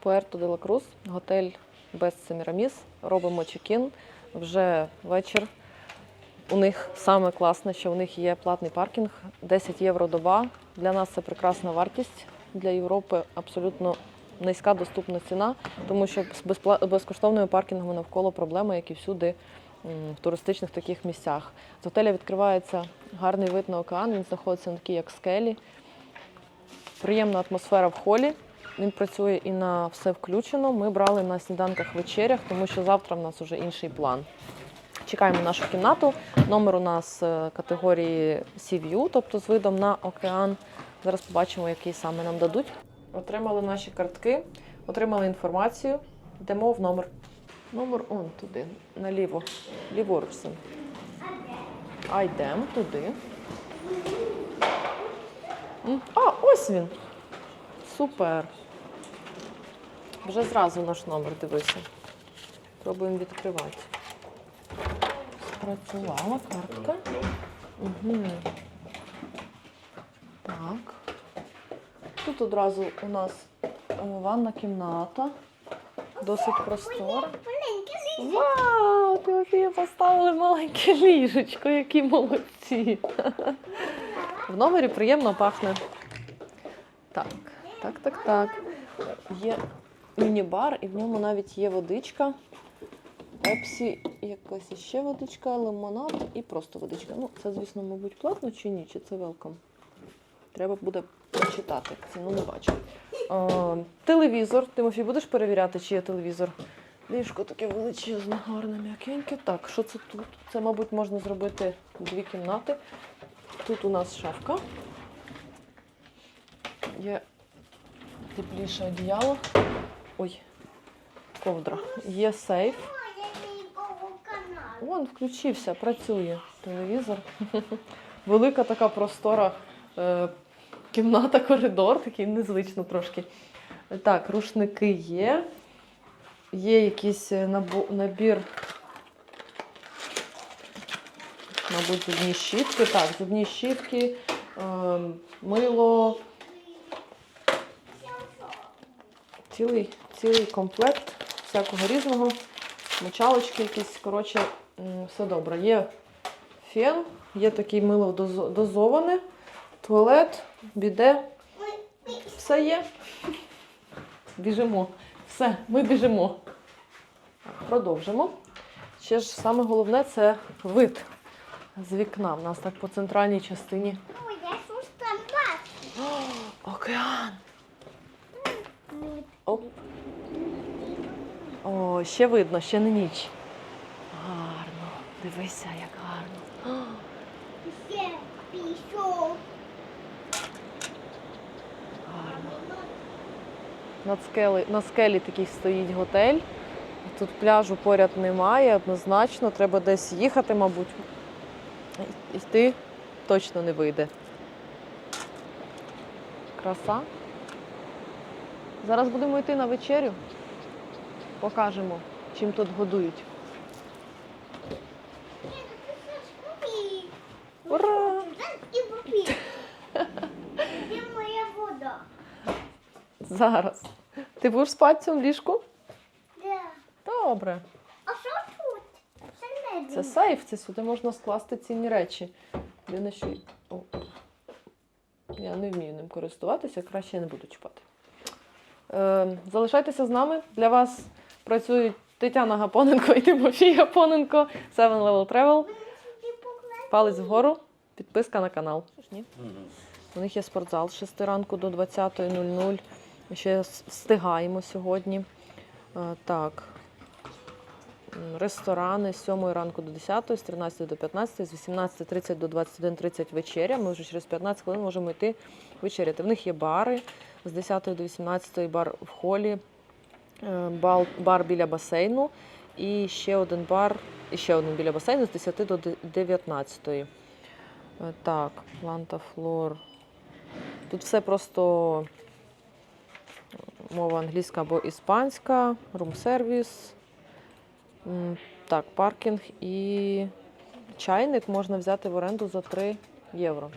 Пуерто де ла Крус, готель без Семіраміс. Робимо чекін. Вже вечір. У них саме класне, що у них є платний паркінг, 10 євро доба. Для нас це прекрасна вартість. Для Європи абсолютно низька доступна ціна, тому що з безкоштовними паркінгами навколо проблеми, як і всюди в туристичних таких місцях. З готеля відкривається гарний вид на океан. Він знаходиться на такій, як скелі. Приємна атмосфера в холі. Він працює і на все включено. Ми брали на сніданках вечерях, тому що завтра в нас вже інший план. Чекаємо нашу кімнату. Номер у нас е, категорії Sea View, тобто з видом на океан. Зараз побачимо, який саме нам дадуть. Отримали наші картки, отримали інформацію. Йдемо в номер. Номер он туди, наліво, ліворуч. А йдемо туди. А, ось він. Супер. Вже зразу наш номер дивися. Пробуємо відкривати. Спрацювала картка. Угу. Так. Тут одразу у нас е, ванна кімната. Досить простора. Вау! Тимофію поставили маленьке ліжечко, які молодці. В номері приємно пахне. Так, так, так, так. Є міні-бар, і в ньому навіть є водичка. Пепсі, якась ще водичка, лимонад і просто водичка. Ну, це, звісно, мабуть, платно чи ні, чи це велком. Треба буде почитати. Ціну не бачу. Е, телевізор. Тимофій, будеш перевіряти, чи є телевізор? Ліжко таке величезне, гарне, м'якеньке. Так, що це тут? Це, мабуть, можна зробити дві кімнати. Тут у нас шафка. Є тепліше одіяло. Ой, ковдра. Є сейф. Вон включився, працює телевізор. Велика така простора е, кімната, коридор, такий незвично трошки. Так, рушники є. Є якийсь е, набір, мабуть, зубні щітки. Так, зубні щітки, е, мило. Цілий, цілий комплект всякого різного. Мочалочки якісь, коротше, все добре. Є фен, є такий мило дозо- дозоване, туалет, біде. Все є. Біжимо. Все, ми біжимо. Продовжимо. Ще ж саме головне це вид з вікна. У нас так по центральній частині. О, океан! Оп. О, ще видно, ще не ніч. Гарно. Дивися, як гарно. Гарно. Над скели, на скелі такий стоїть готель. Тут пляжу поряд немає, однозначно. Треба десь їхати, мабуть. Йти точно не вийде. Краса. Зараз будемо йти на вечерю. Покажемо, чим тут годують. Ура! Где моя вода? Зараз. Ти будеш спати в цьому ліжку? Да. Добре. А що тут? Це не Це сейф, це сюди можна скласти цінні речі. Єдине, що... О, о. Я не вмію ним користуватися, краще я не буду чіпати. Е, залишайтеся з нами. Для вас працюють Тетяна Гапоненко і Тимофій Гапоненко. Seven Level Travel. Палець вгору, підписка на канал. У них є спортзал з 6 ранку до 20.00. Ми Ще встигаємо сьогодні. Е, Так. Ресторани з 7 ранку до 10, з 13 до 15, з 18.30 до 21.30 вечеря. Ми вже через 15 хвилин можемо йти вечеряти. В них є бари з 10 до 18 бар в холі, бар біля басейну і ще один бар, і ще один біля басейну з 10 до 19. Е, Так, Ланта Флор. Тут все просто мова англійська або іспанська, рум-сервіс. Так, паркінг і чайник можна взяти в оренду за 3 євро.